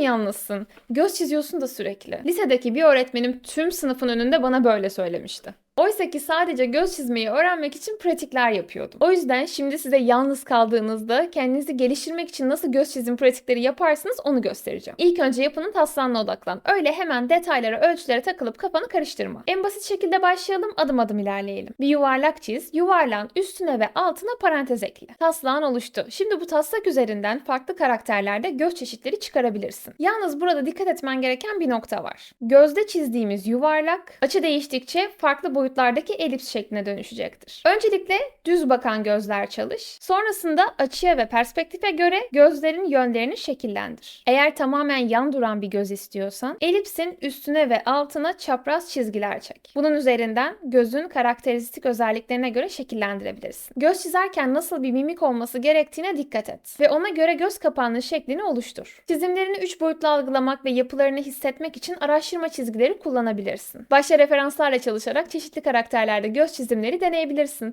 mı yalnızsın? Göz çiziyorsun da sürekli. Lisedeki bir öğretmenim tüm sınıfın önünde bana böyle söylemişti. Oysa ki sadece göz çizmeyi öğrenmek için pratikler yapıyordum. O yüzden şimdi size yalnız kaldığınızda kendinizi geliştirmek için nasıl göz çizim pratikleri yaparsınız onu göstereceğim. İlk önce yapının taslağına odaklan. Öyle hemen detaylara, ölçülere takılıp kafanı karıştırma. En basit şekilde başlayalım, adım adım ilerleyelim. Bir yuvarlak çiz, yuvarlağın üstüne ve altına parantez ekle. Taslağın oluştu. Şimdi bu taslak üzerinden farklı karakterlerde göz çeşitleri çıkarabilirsin. Yalnız burada dikkat etmen gereken bir nokta var. Gözde çizdiğimiz yuvarlak açı değiştikçe farklı boyutlardaki elips şekline dönüşecektir. Öncelikle düz bakan gözler çalış. Sonrasında açıya ve perspektife göre gözlerin yönlerini şekillendir. Eğer tamamen yan duran bir göz istiyorsan elipsin üstüne ve altına çapraz çizgiler çek. Bunun üzerinden gözün karakteristik özelliklerine göre şekillendirebilirsin. Göz çizerken nasıl bir mimik olması gerektiğine dikkat et ve ona göre göz kapağının şeklini oluştur. Çizimlerini 3 boyutlu algılamak ve yapılarını hissetmek için araştırma çizgileri kullanabilirsin. Başta referanslarla çalışarak çeşitli karakterlerde göz çizimleri deneyebilirsin.